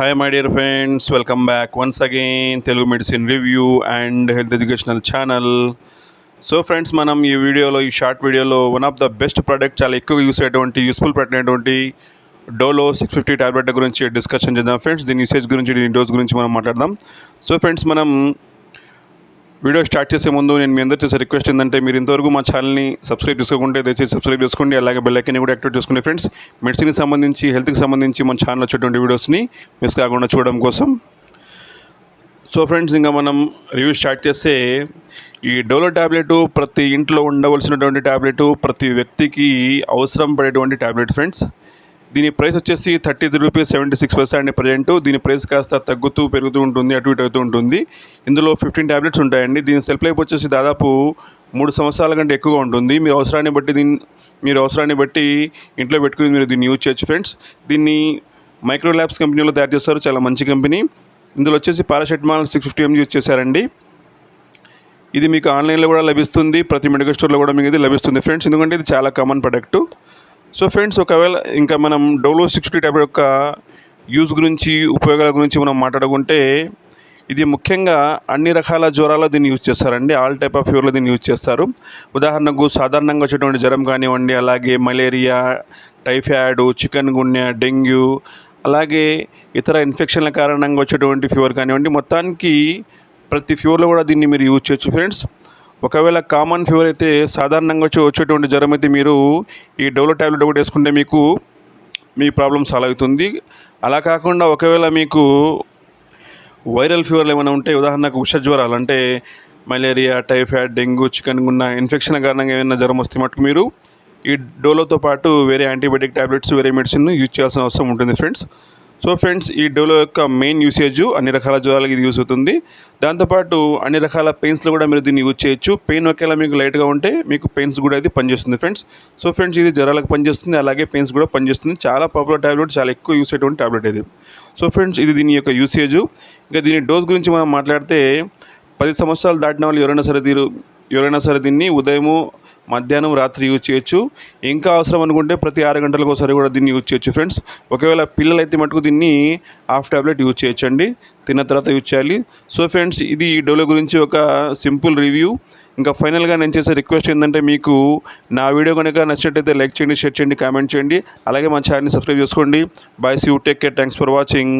Hi my dear friends welcome back once again Telugu medicine review and health educational channel so friends మనం ఈ వీడియోలో ఈ short వీడియోలో one of the best product చాలా ఎక్కువ use అయ్యేటువంటి యూస్ఫుల్ పెట్టినటువంటి డోలో సిక్స్ ఫిఫ్టీ టాబ్లెట్ గురించి డిస్కషన్ చేద్దాం. ఫ్రెండ్స్ దీని యూసేజ్ గురించి దీని డోస్ గురించి మనం మాట్లాడదాం. సో ఫ్రెండ్స్ మనం వీడియో స్టార్ట్ చేసే ముందు నేను మీ అందరి చేసే రిక్వెస్ట్ ఏంటంటే మీరు ఇంతవరకు మా ఛానల్ని సబ్స్క్రైబ్ చేసుకోకుంటే దయచేసి సబ్స్క్రైబ్ చేసుకోండి అలాగే బెల్ ఐకన్ కూడా యాక్టివేట్ చేసుకోండి ఫ్రెండ్స్. మెడిసిన్కి సంబంధించి హెల్త్కి సంబంధించి మన ఛానల్ వచ్చేటువంటి వీడియోస్ని మిస్ కాకుండా చూడడం కోసం. సో ఫ్రెండ్స్ ఇంకా మనం రివ్యూ స్టార్ట్ చేస్తే ఈ డోలో ట్యాబ్లెట్ ప్రతి ఇంట్లో ఉండవలసినటువంటి ట్యాబ్లెట్ ప్రతి వ్యక్తికి అవసరం పడేటువంటి ట్యాబ్లెట్ ఫ్రెండ్స్. దీని ప్రైస్ వచ్చేసి thirty three rupees seventy six percent అండి ప్రజెంట్. దీని ప్రైస్ కాస్త తగ్గుతూ పెరుగుతూ ఉంటుంది అటు ఇటు అవుతూ ఉంటుంది. ఇందులో ఫిఫ్టీన్ ట్యాబ్లెట్స్ ఉంటాయండి. దీని సెల్ఫ్ లైఫ్ వచ్చేసి దాదాపు మూడు సంవత్సరాల కంటే ఎక్కువగా ఉంటుంది. మీరు అవసరాన్ని బట్టి దీన్ని మీరు అవసరాన్ని బట్టి ఇంట్లో పెట్టుకుని మీరు దీన్ని యూజ్ చేయొచ్చు ఫ్రెండ్స్. దీన్ని మైక్రో ల్యాబ్స్ కంపెనీలో తయారు చేస్తారు. చాలా మంచి కంపెనీ. ఇందులో వచ్చేసి paracetamol six fifty MG use చేశారండి. ఇది మీకు ఆన్లైన్లో కూడా లభిస్తుంది. ప్రతి మెడికల్ స్టోర్లో కూడా మీకు ఇది లభిస్తుంది ఫ్రెండ్స్. ఎందుకంటే ఇది చాలా కామన్ ప్రొడక్ట్. సో ఫ్రెండ్స్ ఒకవేళ ఇంకా మనం డోలో సిక్స్టీ ట్యాబ్లెట్ యొక్క యూజ్ గురించి ఉపయోగాల గురించి మనం మాట్లాడుకుంటే ఇది ముఖ్యంగా అన్ని రకాల జ్వరాల్లో దీన్ని యూజ్ చేస్తారండి. ఆల్ టైప్ ఆఫ్ ఫ్యూర్లో దీన్ని యూజ్ చేస్తారు. ఉదాహరణకు సాధారణంగా వచ్చేటువంటి జ్వరం కానివ్వండి అలాగే malaria typhoid chikungunya dengue అలాగే ఇతర ఇన్ఫెక్షన్ల కారణంగా వచ్చేటువంటి ఫీవర్ కానివ్వండి మొత్తానికి ప్రతి ఫ్యూర్లో కూడా దీన్ని మీరు యూజ్ చేయొచ్చు ఫ్రెండ్స్. ఒకవేళ కామన్ ఫీవర్ అయితే సాధారణంగా వచ్చి వచ్చేటువంటి జ్వరం అయితే మీరు ఈ డోలో ట్యాబ్లెట్ ఒకటి వేసుకుంటే మీకు మీ ప్రాబ్లం సాల్వ్ అవుతుంది. అలా కాకుండా ఒకవేళ మీకు వైరల్ ఫీవర్లు ఏమైనా ఉంటే ఉదాహరణకు ఉష జ్వరాలు అంటే malaria typhoid dengue chikungunya infection కారణంగా ఏమైనా జ్వరం వస్తే మటుకు మీరు ఈ డోలోతో పాటు వేరే యాంటీబయాటిక్ ట్యాబ్లెట్స్ వేరే మెడిసిన్ యూజ్ చేయాల్సిన అవసరం ఉంటుంది ఫ్రెండ్స్ సో ఫ్రెండ్స్ ఈ డోలో యొక్క మెయిన్ యూసేజ్ అన్ని రకాల జ్వరాలకి ఇది యూస్ అవుతుంది. దాంతోపాటు అన్ని రకాల పెయిన్స్లో కూడా మీరు దీన్ని యూజ్ చేయొచ్చు. పెయిన్ ఒకేలా మీకు లైట్గా ఉంటే మీకు పెయిన్స్ కూడా ఇది పనిచేస్తుంది ఫ్రెండ్స్. సో ఫ్రెండ్స్ ఇది జ్వరాలకు పనిచేస్తుంది. అలాగే పెయిన్స్ కూడా పనిచేస్తుంది. చాలా పాపులర్ టాబ్లెట్ చాలా ఎక్కువ యూస్ అయ్యేటువంటి టాబ్లెట్ ఇది. సో ఫ్రెండ్స్ ఇది దీని యొక్క యూసేజ్ ఇంకా దీని డోస్ గురించి మనం మాట్లాడితే పది సంవత్సరాలు దాటిన వాళ్ళు ఎవరైనా సరే తీరు ఎవరైనా సరే దీన్ని ఉదయము మధ్యాహ్నం రాత్రి యూజ్ చేయొచ్చు. ఇంకా అవసరం అనుకుంటే ప్రతి ఆరు గంటలకు ఒకసారి కూడా దీన్ని యూజ్ చేయొచ్చు ఫ్రెండ్స్ ఒకవేళ పిల్లలు అయితే మటుకు దీన్ని హాఫ్ టాబ్లెట్ యూజ్ చేయొచ్చండి. తిన్న తర్వాత యూజ్ చేయాలి. సో ఫ్రెండ్స్ ఇది ఈ డోలో గురించి ఒక సింపుల్ రివ్యూ ఇంకా ఫైనల్గా నేను చేసే రిక్వెస్ట్ ఏంటంటే మీకు నా వీడియో కనుక నచ్చినట్టయితే లైక్ చేయండి షేర్ చేయండి కామెంట్ చేయండి. అలాగే మా ఛానల్ని సబ్స్క్రైబ్ చేసుకోండి. Bye see you take care thanks for watching